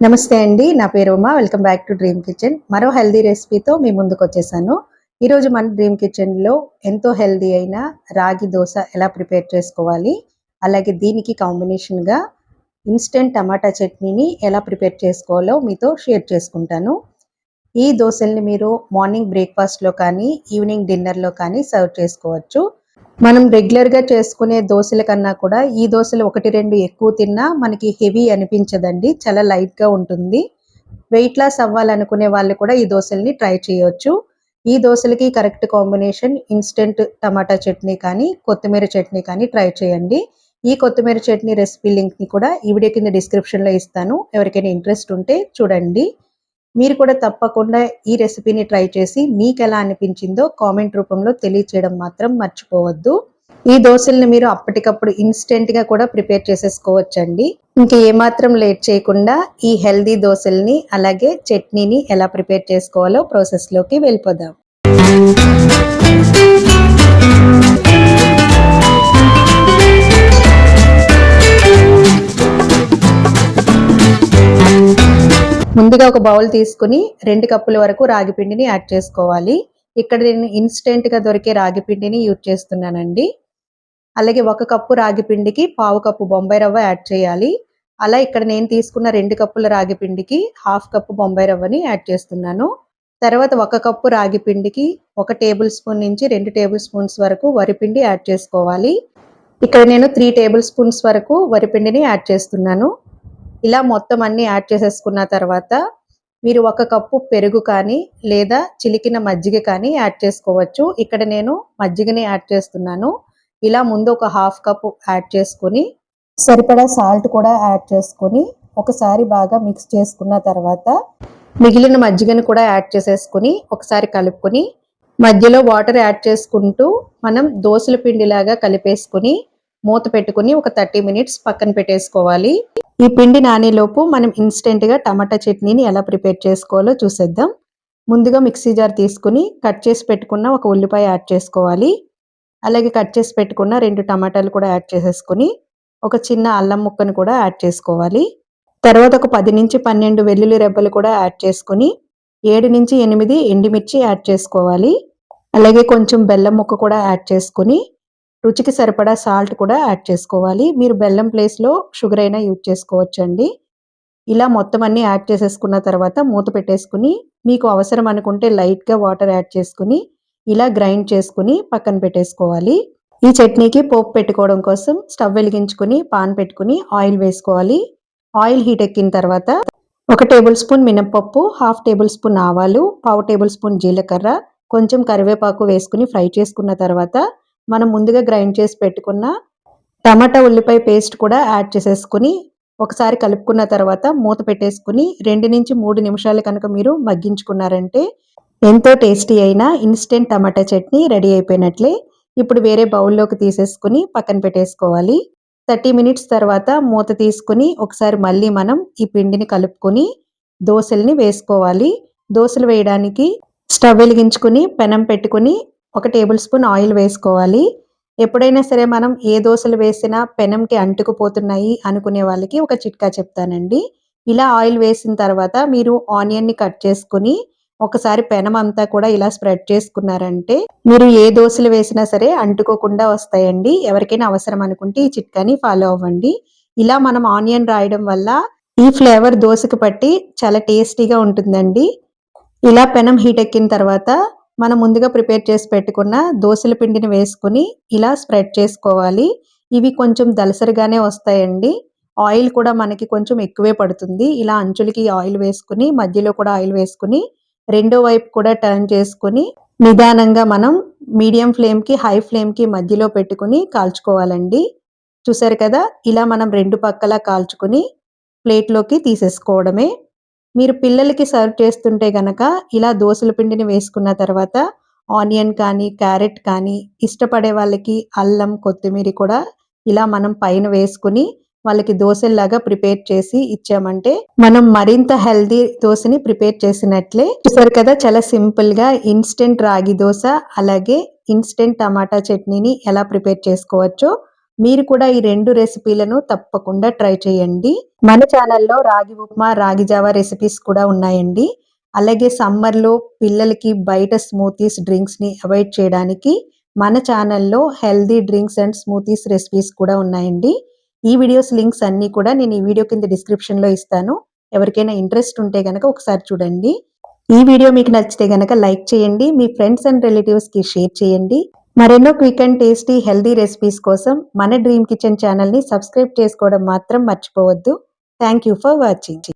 నమస్తే అండి నా పేరు Uma welcome back to dream kitchen. మరో హెల్దీ రెసిపీతో మీ ముందుకు వచ్చేసాను ఈరోజు మన డ్రీమ్ కిచెన్లో ఎంతో హెల్దీ అయిన రాగి దోశ ఎలా ప్రిపేర్ చేసుకోవాలి అలాగే దీనికి కాంబినేషన్గా ఇన్స్టెంట్ టమాటా చట్నీని ఎలా ప్రిపేర్ చేసుకోవాలో మీతో షేర్ చేసుకుంటాను. ఈ దోశల్ని మీరు మార్నింగ్ బ్రేక్ఫాస్ట్లో కానీ ఈవినింగ్ డిన్నర్లో కానీ సర్వ్ చేసుకోవచ్చు. మనం రెగ్యులర్గా చేసుకునే దోశల కన్నా కూడా ఈ దోశలు ఒకటి రెండు ఎక్కువ తిన్నా మనకి హెవీ అనిపించదండి. చాలా లైట్గా ఉంటుంది. వెయిట్ లాస్ అవ్వాలనుకునే వాళ్ళు కూడా ఈ దోశల్ని ట్రై చేయొచ్చు. ఈ దోశలకి correct combination instant tomato chutney కానీ కొత్తిమీర చట్నీ కానీ ట్రై చేయండి. ఈ కొత్తిమీర చట్నీ రెసిపీ లింక్ని కూడా ఈ వీడియో కింద డిస్క్రిప్షన్లో ఇస్తాను. ఎవరికైనా ఇంట్రెస్ట్ ఉంటే చూడండి. మీరు కూడా తప్పకుండా ఈ రెసిపీని ట్రై చేసి మీకు ఎలా అనిపించిందో కామెంట్ రూపంలో తెలియచేయడం మాత్రం మర్చిపోవద్దు. ఈ దోశల్ని మీరు అప్పటికప్పుడు ఇన్స్టెంట్గా కూడా ప్రిపేర్ చేసేసుకోవచ్చండి. ఇంకా ఏమాత్రం లేట్ చేయకుండా ఈ హెల్దీ దోశల్ని అలాగే చట్నీని ఎలా ప్రిపేర్ చేసుకోవాలో ప్రాసెస్లోకి వెళ్ళిపోదాం. ముందుగా ఒక బౌల్ తీసుకుని రెండు కప్పుల వరకు రాగి పిండిని యాడ్ చేసుకోవాలి. ఇక్కడ నేను ఇన్స్టెంట్గా దొరికే రాగి పిండిని యూజ్ చేస్తున్నానండి. అలాగే ఒక కప్పు రాగి పిండికి పావు కప్పు బొంబాయి రవ్వ యాడ్ చేయాలి. అలా ఇక్కడ నేను తీసుకున్న రెండు కప్పుల రాగి పిండికి హాఫ్ కప్పు బొంబాయి రవ్వని యాడ్ చేస్తున్నాను. తర్వాత ఒక కప్పు రాగి పిండికి ఒక టేబుల్ స్పూన్ నుంచి రెండు టేబుల్ స్పూన్స్ వరకు వరిపిండి యాడ్ చేసుకోవాలి. ఇక్కడ నేను త్రీ టేబుల్ స్పూన్స్ వరకు వరిపిండిని యాడ్ చేస్తున్నాను. ఇలా మొత్తం అన్ని యాడ్ చేసేసుకున్న తర్వాత మీరు ఒక కప్పు పెరుగు కానీ లేదా చిలికిన మజ్జిగ కానీ యాడ్ చేసుకోవచ్చు. ఇక్కడ నేను మజ్జిగని యాడ్ చేస్తున్నాను. ఇలా ముందు ఒక హాఫ్ కప్ యాడ్ చేసుకొని సరిపడా సాల్ట్ కూడా యాడ్ చేసుకొని ఒకసారి బాగా మిక్స్ చేసుకున్న తర్వాత మిగిలిన మజ్జిగను కూడా యాడ్ చేసేసుకుని ఒకసారి కలుపుకొని మధ్యలో వాటర్ యాడ్ చేసుకుంటూ మనం దోశల పిండిలాగా కలిపేసుకుని మూత పెట్టుకుని ఒక థర్టీ మినిట్స్ పక్కన పెట్టేసుకోవాలి. ఈ పిండి నానేలోపు మనం ఇన్స్టెంట్గా టమాటా చట్నీని ఎలా ప్రిపేర్ చేసుకోవాలో చూసేద్దాం. ముందుగా మిక్సీ జార్ తీసుకుని కట్ చేసి పెట్టుకున్న ఒక ఉల్లిపాయ యాడ్ చేసుకోవాలి. అలాగే కట్ చేసి పెట్టుకున్న రెండు టమాటాలు కూడా యాడ్ చేసేసుకుని ఒక చిన్న అల్లం ముక్కను కూడా యాడ్ చేసుకోవాలి. తర్వాత ఒక పది నుంచి పన్నెండు వెల్లుల్లి రెబ్బలు కూడా యాడ్ చేసుకుని ఏడు నుంచి ఎనిమిది ఎండిమిర్చి యాడ్ చేసుకోవాలి. అలాగే కొంచెం బెల్లం ముక్క కూడా యాడ్ చేసుకుని రుచికి సరిపడా సాల్ట్ కూడా యాడ్ చేసుకోవాలి. మీరు బెల్లం ప్లేస్లో షుగర్ అయినా యూజ్ చేసుకోవచ్చండి. ఇలా మొత్తం అన్ని యాడ్ చేసేసుకున్న తర్వాత మూత పెట్టేసుకుని మీకు అవసరం అనుకుంటే లైట్గా వాటర్ యాడ్ చేసుకుని ఇలా గ్రైండ్ చేసుకుని పక్కన పెట్టేసుకోవాలి. ఈ చట్నీకి పోపు పెట్టుకోవడం కోసం స్టవ్ వెలిగించుకుని పాన్ పెట్టుకుని ఆయిల్ వేసుకోవాలి. ఆయిల్ హీట్ ఎక్కిన తర్వాత ఒక టేబుల్ స్పూన్ మినప్పప్పు హాఫ్ టేబుల్ స్పూన్ ఆవాలు పావు టేబుల్ స్పూన్ జీలకర్ర కొంచెం కరివేపాకు వేసుకుని ఫ్రై చేసుకున్న తర్వాత మనం ముందుగా గ్రైండ్ చేసి పెట్టుకున్న టమాటా ఉల్లిపాయ పేస్ట్ కూడా యాడ్ చేసేసుకుని ఒకసారి కలుపుకున్న తర్వాత మూత పెట్టేసుకుని రెండు నుంచి మూడు నిమిషాలు కనుక మీరు మగ్గించుకున్నారంటే ఎంతో టేస్టీ అయిన ఇన్స్టెంట్ టమాటా చట్నీ రెడీ అయిపోయినట్లే. ఇప్పుడు వేరే బౌల్లోకి తీసేసుకుని పక్కన పెట్టేసుకోవాలి. థర్టీ మినిట్స్ తర్వాత మూత తీసుకుని ఒకసారి మళ్ళీ మనం ఈ పిండిని కలుపుకొని దోశల్ని వేసుకోవాలి. దోశలు వేయడానికి స్టవ్ వెలిగించుకుని పెనం పెట్టుకుని ఒక టేబుల్ స్పూన్ ఆయిల్ వేసుకోవాలి. ఎప్పుడైనా సరే మనం ఏ దోశలు వేసినా పెనంకి అంటుకుపోతున్నాయి అనుకునే వాళ్ళకి ఒక చిట్కా చెప్తానండి. ఇలా ఆయిల్ వేసిన తర్వాత మీరు ఆనియన్ని కట్ చేసుకుని ఒకసారి పెనం అంతా కూడా ఇలా స్ప్రెడ్ చేసుకున్నారంటే మీరు ఏ దోశలు వేసినా సరే అంటుకోకుండా వస్తాయండి. ఎవరికైనా అవసరం అనుకుంటే ఈ చిట్కాని ఫాలో అవ్వండి. ఇలా మనం ఆనియన్ రాయడం వల్ల ఈ ఫ్లేవర్ దోశకు పట్టి చాలా టేస్టీగా ఉంటుందండి. ఇలా పెనం హీట్ ఎక్కిన తర్వాత మనం ముందుగా ప్రిపేర్ చేసి పెట్టుకున్న దోశల పిండిని వేసుకుని ఇలా స్ప్రెడ్ చేసుకోవాలి. ఇవి కొంచెం దలసరిగానే వస్తాయండి. ఆయిల్ కూడా మనకి కొంచెం ఎక్కువే పడుతుంది. ఇలా అంచులకి ఆయిల్ వేసుకుని మధ్యలో కూడా ఆయిల్ వేసుకుని రెండో వైపు కూడా టర్న్ చేసుకుని నిదానంగా మనం మీడియం ఫ్లేమ్కి హై ఫ్లేమ్కి మధ్యలో పెట్టుకుని కాల్చుకోవాలండి. చూసారు కదా? ఇలా మనం రెండు పక్కల కాల్చుకుని ప్లేట్లోకి తీసేసుకోవడమే. మీరు పిల్లలకి సర్వ్ చేస్తుంటే గనక ఇలా దోసల పిండిని వేసుకున్న తర్వాత ఆనియన్ కానీ క్యారెట్ కానీ ఇష్టపడే వాళ్ళకి అల్లం కొత్తిమీర కూడా ఇలా మనం పైన వేసుకుని వాళ్ళకి దోశల్లాగా ప్రిపేర్ చేసి ఇచ్చామంటే మనం మరింత హెల్దీ దోశని ప్రిపేర్ చేసినట్లే. చూసారు కదా చాలా సింపుల్గా ఇన్స్టెంట్ రాగి దోశ అలాగే ఇన్స్టెంట్ టమాటా చట్నీని ఎలా ప్రిపేర్ చేసుకోవచ్చో మీరు కూడా ఈ రెండు రెసిపీలను తప్పకుండా ట్రై చేయండి. మన ఛానల్లో రాగి ఉప్మా రాగి జావా రెసిపీస్ కూడా ఉన్నాయండి. అలాగే సమ్మర్లో పిల్లలకి బయట స్మూతీస్ డ్రింక్స్ని అవాయిడ్ చేయడానికి మన ఛానల్లో healthy drinks and smoothies recipes కూడా ఉన్నాయండి. ఈ వీడియోస్ లింక్స్ అన్నీ కూడా నేను ఈ వీడియో కింద డిస్క్రిప్షన్లో ఇస్తాను. ఎవరికైనా ఇంట్రెస్ట్ ఉంటే కనుక ఒకసారి చూడండి. ఈ వీడియో మీకు నచ్చితే గనక లైక్ చేయండి. మీ ఫ్రెండ్స్ అండ్ రిలేటివ్స్కి షేర్ చేయండి. మరెన్నో quick and tasty healthy recipes కోసం మన డ్రీమ్ కిచెన్ ఛానల్ని సబ్స్క్రైబ్ చేసుకోవడం మాత్రం మర్చిపోవద్దు. Thank you for watching